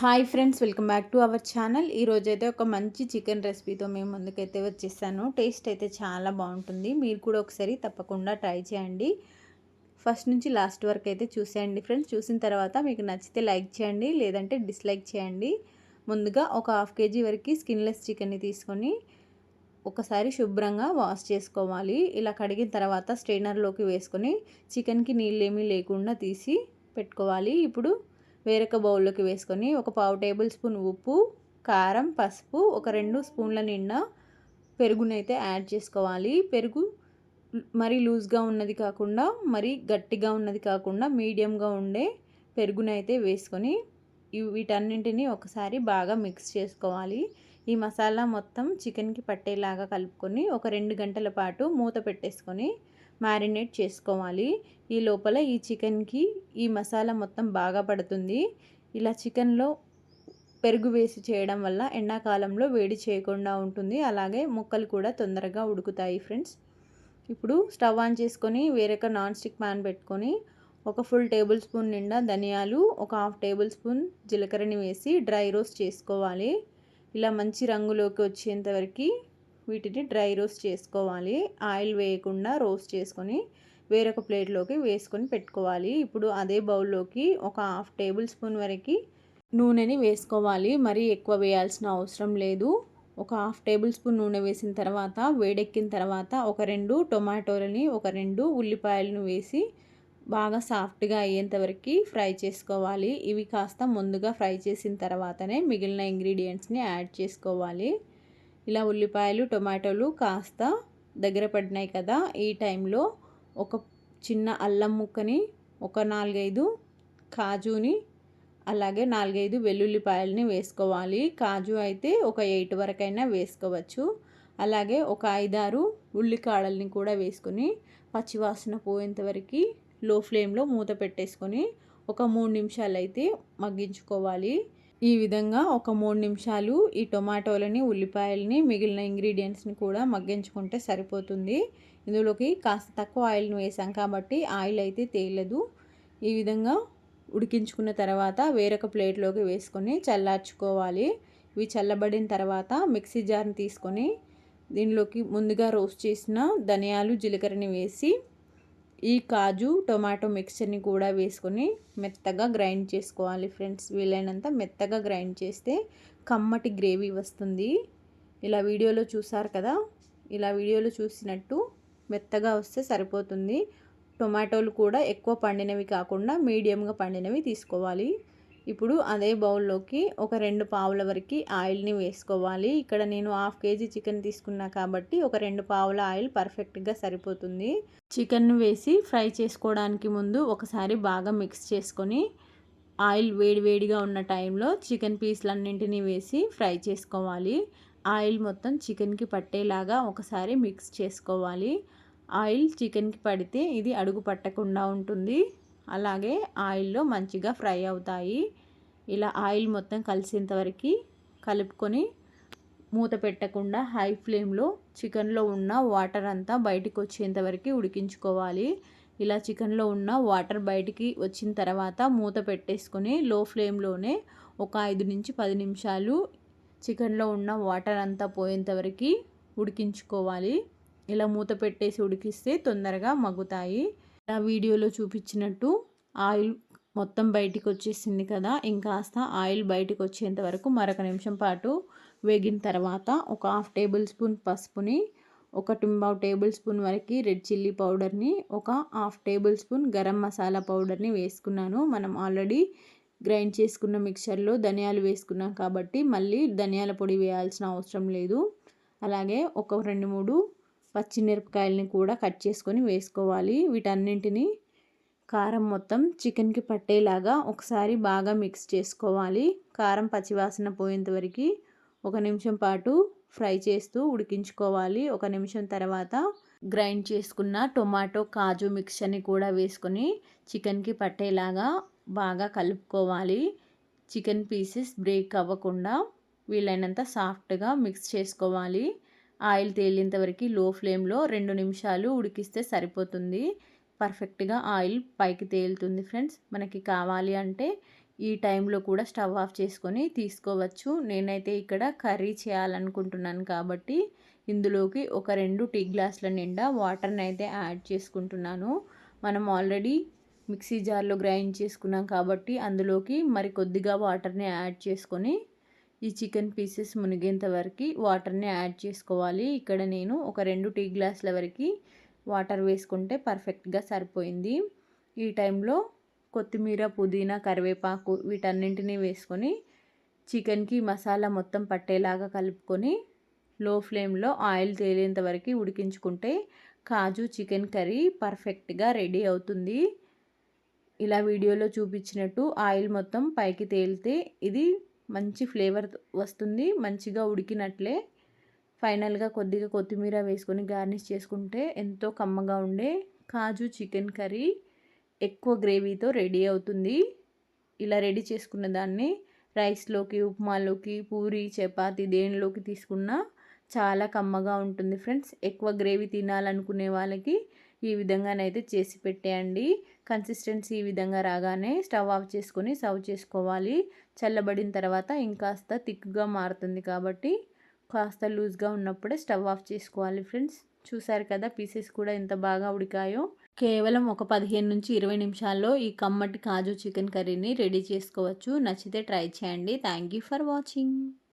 Hi friends welcome back to our channel. ఈరోజు అయితే ఒక మంచి చికెన్ రెసిపీతో మేము ముందుకైతే వచ్చేసాను. టేస్ట్ అయితే చాలా బాగుంటుంది. మీరు కూడా ఒకసారి తప్పకుండా ట్రై చేయండి. ఫస్ట్ నుంచి లాస్ట్ వరకు అయితే చూసేయండి ఫ్రెండ్స్. చూసిన తర్వాత మీకు నచ్చితే లైక్ చేయండి లేదంటే డిస్లైక్ చేయండి. ముందుగా ఒక హాఫ్ కేజీ వరకు స్కిన్లెస్ చికెన్ని తీసుకొని ఒకసారి శుభ్రంగా వాష్ చేసుకోవాలి. ఇలా కడిగిన తర్వాత స్ట్రైనర్లోకి వేసుకొని చికెన్కి నీళ్ళేమీ లేకుండా తీసి పెట్టుకోవాలి. ఇప్పుడు వేరొక బౌల్లోకి వేసుకొని ఒక పావు టేబుల్ స్పూన్ ఉప్పు కారం పసుపు ఒక రెండు స్పూన్ల నిండా పెరుగునైతే యాడ్ చేసుకోవాలి. పెరుగు మరీ లూజ్గా ఉన్నది కాకుండా మరీ గట్టిగా ఉన్నది కాకుండా మీడియంగా ఉండే పెరుగునైతే వేసుకొని వీటన్నింటినీ ఒకసారి బాగా మిక్స్ చేసుకోవాలి. ఈ మసాలా మొత్తం చికెన్కి పట్టేలాగా కలుపుకొని ఒక రెండు గంటల పాటు మూత పెట్టేసుకొని మ్యారినేట్ చేసుకోవాలి. ఈ లోపల ఈ చికెన్కి ఈ మసాలా మొత్తం బాగా పడుతుంది. ఇలా చికెన్లో పెరుగు వేసి చేయడం వల్ల ఎండాకాలంలో వేడి చేయకుండా ఉంటుంది. అలాగే ముక్కలు కూడా తొందరగా ఉడుకుతాయి ఫ్రెండ్స్. ఇప్పుడు స్టవ్ ఆన్ చేసుకొని వేరొక నాన్ స్టిక్ ప్యాన్ పెట్టుకొని ఒక ఫుల్ టేబుల్ స్పూన్ నిండా ధనియాలు ఒక హాఫ్ టేబుల్ స్పూన్ జీలకర్రని వేసి డ్రై రోస్ట్ చేసుకోవాలి. ఇలా మంచి రంగులోకి వచ్చేంతవరకు వీటిని డ్రై రోస్ట్ చేసుకోవాలి. ఆయిల్ వేయకుండా రోస్ట్ చేసుకొని వేరొక ప్లేట్లోకి వేసుకొని పెట్టుకోవాలి. ఇప్పుడు అదే బౌల్లోకి ఒక హాఫ్ టేబుల్ స్పూన్ వరకు నూనెని వేసుకోవాలి. మరీ ఎక్కువ వేయాల్సిన అవసరం లేదు. ఒక హాఫ్ టేబుల్ స్పూన్ నూనె వేసిన తర్వాత వేడెక్కిన తర్వాత ఒక రెండు టొమాటోలని ఒక రెండు ఉల్లిపాయలను వేసి బాగా సాఫ్ట్గా అయ్యేంత వరకు ఫ్రై చేసుకోవాలి. ఇవి కాస్త ముందుగా ఫ్రై చేసిన తర్వాతనే మిగిలిన ఇంగ్రీడియంట్స్ని యాడ్ చేసుకోవాలి. ఇలా ఉల్లిపాయలు టొమాటోలు కాస్త దగ్గర పడినాయి కదా ఈ టైంలో ఒక చిన్న అల్లం ముక్కని ఒక నాలుగైదు కాజుని అలాగే నాలుగైదు వెల్లుల్లిపాయలని వేసుకోవాలి. కాజు అయితే ఒక ఎయిట్ వరకైనా వేసుకోవచ్చు. అలాగే ఒక ఐదారు ఉల్లికాడల్ని కూడా వేసుకొని పచ్చివాసన పోయేంతవరకు లో ఫ్లేమ్లో మూత పెట్టేసుకొని ఒక మూడు నిమిషాలు అయితే మగ్గించుకోవాలి. ఈ విధంగా ఒక మూడు నిమిషాలు ఈ టొమాటోలని ఉల్లిపాయలని మిగిలిన ఇంగ్రీడియంట్స్ని కూడా మగ్గించుకుంటే సరిపోతుంది. ఇందులోకి కాస్త తక్కువ ఆయిల్ని వేసాం కాబట్టి ఆయిల్ అయితే తేలదు. ఈ విధంగా ఉడికించుకున్న తర్వాత వేరొక ప్లేట్లోకి వేసుకొని చల్లార్చుకోవాలి. ఇవి చల్లబడిన తర్వాత మిక్సీ జార్ని తీసుకొని దీనిలోకి ముందుగా రోస్ట్ చేసిన ధనియాలు జీలకర్రని వేసి ఈ కాజు టొమాటో మిక్చర్ని కూడా వేసుకొని మెత్తగా గ్రైండ్ చేసుకోవాలి ఫ్రెండ్స్. వీలైనంత మెత్తగా గ్రైండ్ చేస్తే కమ్మటి గ్రేవీ వస్తుంది. ఇలా వీడియోలో చూసారు కదా? ఇలా వీడియోలో చూసినట్టు మెత్తగా వస్తే సరిపోతుంది. టొమాటోలు కూడా ఎక్కువ పండినవి కాకుండా మీడియంగా పండినవి తీసుకోవాలి. ఇప్పుడు అదే బౌల్లోకి ఒక రెండు పావుల వరకు ఆయిల్ని వేసుకోవాలి. ఇక్కడ నేను హాఫ్ కేజీ చికెన్ తీసుకున్నా కాబట్టి ఒక రెండు పావుల ఆయిల్ పర్ఫెక్ట్గా సరిపోతుంది. చికెన్ వేసి ఫ్రై చేసుకోవడానికి ముందు ఒకసారి బాగా మిక్స్ చేసుకొని ఆయిల్ వేడివేడిగా ఉన్న టైంలో చికెన్ పీసులన్నింటినీ వేసి ఫ్రై చేసుకోవాలి. ఆయిల్ మొత్తం చికెన్కి పట్టేలాగా ఒకసారి మిక్స్ చేసుకోవాలి. ఆయిల్ చికెన్కి పడితే ఇది అడుగు పట్టకుండా ఉంటుంది. అలాగే ఆయిల్లో మంచిగా ఫ్రై అవుతాయి. ఇలా ఆయిల్ మొత్తం కలిసేంతవరకు కలుపుకొని మూత పెట్టకుండా హై ఫ్లేమ్లో చికెన్లో ఉన్న వాటర్ అంతా బయటికి వచ్చేంత వరకు ఉడికించుకోవాలి. ఇలా చికెన్లో ఉన్న వాటర్ బయటికి వచ్చిన తర్వాత మూత పెట్టేసుకొని లో ఫ్లేమ్లోనే ఒక ఐదు నుంచి పది నిమిషాలు చికెన్లో ఉన్న వాటర్ అంతా పోయేంతవరకు ఉడికించుకోవాలి. ఇలా మూత పెట్టేసి ఉడికిస్తే తొందరగా మగ్గుతాయి. ఆ వీడియోలో చూపించినట్టు ఆయిల్ మొత్తం బయటికి వచ్చేసింది కదా ఇంకాస్త ఆయిల్ బయటికి వచ్చేంత వరకు మరొక నిమిషం పాటు వేగిన తర్వాత ఒక హాఫ్ టేబుల్ స్పూన్ పసుపుని ఒక టింబావ్ టేబుల్ స్పూన్ వరకు రెడ్ చిల్లీ పౌడర్ని ఒక half table spoon garam masala పౌడర్ని వేసుకున్నాను. మనం ఆల్రెడీ గ్రైండ్ చేసుకున్న మిక్చర్లో ధనియాలు వేసుకున్నాం కాబట్టి మళ్ళీ ధనియాల పొడి వేయాల్సిన అవసరం లేదు. అలాగే ఒక రెండు మూడు పచ్చిమిరపకాయలని కూడా కట్ చేసుకొని వేసుకోవాలి. వీటన్నింటినీ కారం మొత్తం చికెన్కి పట్టేలాగా ఒకసారి బాగా మిక్స్ చేసుకోవాలి. కారం పచ్చివాసన పోయేంత వరకు ఒక నిమిషం పాటు ఫ్రై చేస్తూ ఉడికించుకోవాలి. ఒక నిమిషం తర్వాత గ్రైండ్ చేసుకున్న టొమాటో కాజు మిక్చర్ని కూడా వేసుకొని చికెన్కి పట్టేలాగా బాగా కలుపుకోవాలి. చికెన్ పీసెస్ బ్రేక్ అవ్వకుండా వీలైనంత సాఫ్ట్గా మిక్స్ చేసుకోవాలి. ఆయిల్ తేలేంత వరకు లో ఫ్లేమ్లో రెండు నిమిషాలు ఉడికిస్తే సరిపోతుంది. పర్ఫెక్ట్గా ఆయిల్ పైకి తేలుతుంది ఫ్రెండ్స్. మనకి కావాలి అంటే ఈ టైంలో కూడా స్టవ్ ఆఫ్ చేసుకొని తీసుకోవచ్చు. నేనైతే ఇక్కడ కర్రీ చేయాలనుకుంటున్నాను కాబట్టి ఇందులోకి ఒక రెండు టీ గ్లాసుల నిండా వాటర్ని అయితే యాడ్ చేసుకుంటున్నాను. మనం ఆల్రెడీ మిక్సీ జార్లో గ్రైండ్ చేసుకున్నాం కాబట్టి అందులోకి మరి కొద్దిగా వాటర్ని యాడ్ చేసుకొని ఈ చికెన్ పీసెస్ మునిగేంత వరకు వాటర్ని యాడ్ చేసుకోవాలి. ఇక్కడ నేను ఒక రెండు టీ గ్లాసుల వరకు వాటర్ వేసుకుంటే పర్ఫెక్ట్గా సరిపోయింది. ఈ టైంలో కొత్తిమీర పుదీనా కరివేపాకు వీటన్నింటినీ వేసుకొని చికెన్కి మసాలా మొత్తం పట్టేలాగా కలుపుకొని లో ఫ్లేమ్లో ఆయిల్ తేలేంత వరకు ఉడికించుకుంటే కాజు చికెన్ కర్రీ పర్ఫెక్ట్గా రెడీ అవుతుంది. ఇలా వీడియోలో చూపించినట్టు ఆయిల్ మొత్తం పైకి తేలితే ఇది మంచి ఫ్లేవర్ వస్తుంది మంచిగా ఉడికినట్లే. ఫైనల్గా కొద్దిగా కొత్తిమీర వేసుకొని గార్నిష్ చేసుకుంటే ఎంతో కమ్మగా ఉండే కాజు చికెన్ కర్రీ ఎక్కువ గ్రేవీతో రెడీ అవుతుంది. ఇలా రెడీ చేసుకున్న దాన్ని రైస్లోకి ఉప్మాలోకి పూరి చపాతి దేనిలోకి తీసుకున్నా చాలా కమ్మగా ఉంటుంది ఫ్రెండ్స్. ఎక్కువ గ్రేవీ తినాలనుకునే వాళ్ళకి ఈ విధంగానైతే చేసి పెట్టేయండి. కన్సిస్టెన్సీ ఈ విధంగా రాగానే స్టవ్ ఆఫ్ చేసుకొని సర్వ్ చేసుకోవాలి. చల్లబడిన తర్వాత ఇంకాస్త థిక్గా మారుతుంది కాబట్టి కాస్త లూజ్గా ఉన్నప్పుడే స్టవ్ ఆఫ్ చేసుకోవాలి ఫ్రెండ్స్. చూసారు కదా పీసెస్ కూడా ఎంత బాగా ఉడికాయో. కేవలం ఒక పదిహేను నుంచి ఇరవై నిమిషాల్లో ఈ కమ్మటి కాజు చికెన్ కర్రీని రెడీ చేసుకోవచ్చు. నచ్చితే ట్రై చేయండి. Thank you for watching.